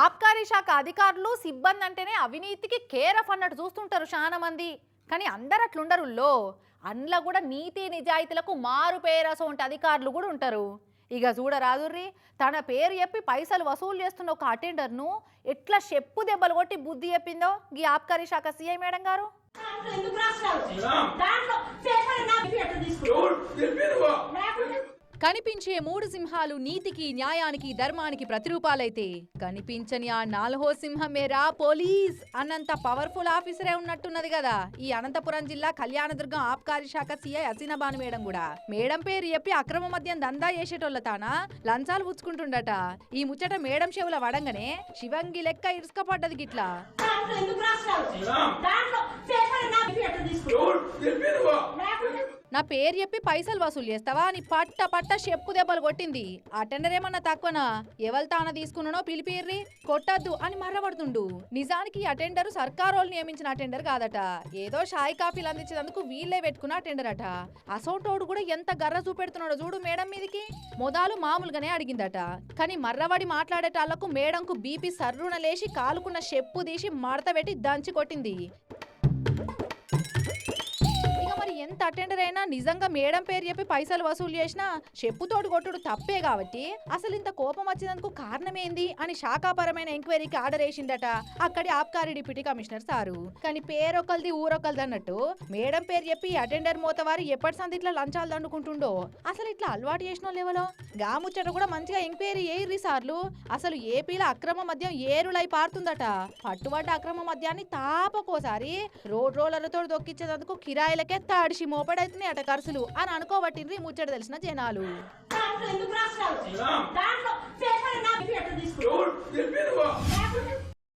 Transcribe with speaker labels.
Speaker 1: ఆబ్కారీ శాఖ అధికారులు సిబ్బంది అంటేనే అవినీతికి కేరఫ్ అన్నట్టు చూస్తుంటారు చాలా మంది. కానీ అందరు అట్లుండరు లో. అందులో కూడా నీతి నిజాయితీలకు మారు పేరసోంటి అధికారులు కూడా ఉంటారు. ఇక చూడరాదుర్రి తన పేరు చెప్పి పైసలు వసూలు చేస్తున్న ఒక అటెండర్ను ఎట్లా చెప్పు దెబ్బలు కొట్టి బుద్ధి చెప్పిందో ఈ ఆబ్కారీ శాఖ సీఐ మేడం గారు
Speaker 2: దాంట్లో ఎందుకు రాసినావు దాంట్లో పేపర్ నా ఎట్లా తీసుకున్నావు
Speaker 3: ఎవరు తెలిపారువా
Speaker 2: లేకపోతే
Speaker 1: కనిపించే మూడు సింహాలు నీతికి న్యాయానికి ధర్మానికి ప్రతిరూపాలైతే కనిపించని ఆ నాలుగో సింహం మేరా పోలీస్! అన్నంత పవర్ఫుల్ ఆఫీసరే ఉన్నట్టున్నది కదా ఈ అనంతపురం జిల్లా కళ్యాణదుర్గం ఆబ్కారీ శాఖ సీఐ హసీనాబాను మేడం కూడా మేడం పేరు చెప్పి అక్రమ మద్యం దందా చేసేటోళ్ళ తానా లంచాలు పుచ్చుకుంటుండట. ఈ ముచ్చట మేడం చెవుల వడంగానే శివంగి లెక్క ఇరుసుకపడ్డది గిట్లా.
Speaker 2: దాంట్లో నా
Speaker 1: పేరు చెప్పి పైసలు వసూలు చేస్తావా? అని పట్ట పట్ట చెప్పు దెబ్బలు కొట్టింది. అటెండర్ ఏమన్నా తక్కువనా? ఎవరి తాన తీసుకున్నానో పిలిపిర్రి కొట్టద్దు అని మర్రపడుతుండు నిజానికి ఈ అటెండర్ సర్కారోళ్ళు నియమించిన అటెండర్ కాదట. ఏదో షాయి కాఫీలు అందించేందుకు వీళ్ళే పెట్టుకున్న అటెండర్ అట. అసోంటోడు కూడా ఎంత గర్ర చూపెడుతున్నాడో చూడు మేడం మీదికి. మొదలు మామూలుగానే అడిగిందట. కానీ మర్రవాడి మాట్లాడేటాళ్ళకు మేడంకు బీపీ సర్రున లేచి కాలుకున్న చెప్పు తీసి మడత పెట్టి దంచి కొట్టింది. ఈవెంట్ అటెండర్ అయినా నిజంగా మేడం పేరు చెప్పి పైసలు వసూలు చేసినా చెప్పుతోడు కొట్టుడు తప్పే కాబట్టి అసలు ఇంత కోపం వచ్చినందుకు కారణమేంది అని శాఖాపరమైన ఎంక్వైరీకి ఆర్డర్ వేసిండట అక్కడి ఆబ్కారీ డిప్యూటీ కమిషనర్ సారు. కానీ పేరొకరిది ఊరొకరిది అన్నట్టు మేడం పేరు చెప్పి అటెండర్ మోతవారు ఎప్పటి సంది ఇట్లా లంచాలు దండుకుంటుండో అసలు ఇట్లా అలవాటు చేసిన లేవలో గా ముచ్చట కూడా మంచిగా ఎంక్వైరీ చేయర్రి సార్లు. అసలు ఏపీలో అక్రమ మద్యం ఏరులై పారుతుందట. పట్టుబడ్డ అక్రమ మద్యాన్ని తాపకోసారి రోడ్ రోలర్లతో దొక్కించేందుకు కిరాయిలకే తాడిసి మోపడైతున్నాయి అట ఖర్చులు అని అనుకోబట్టింది ముచ్చట తెలిసిన జనాలు.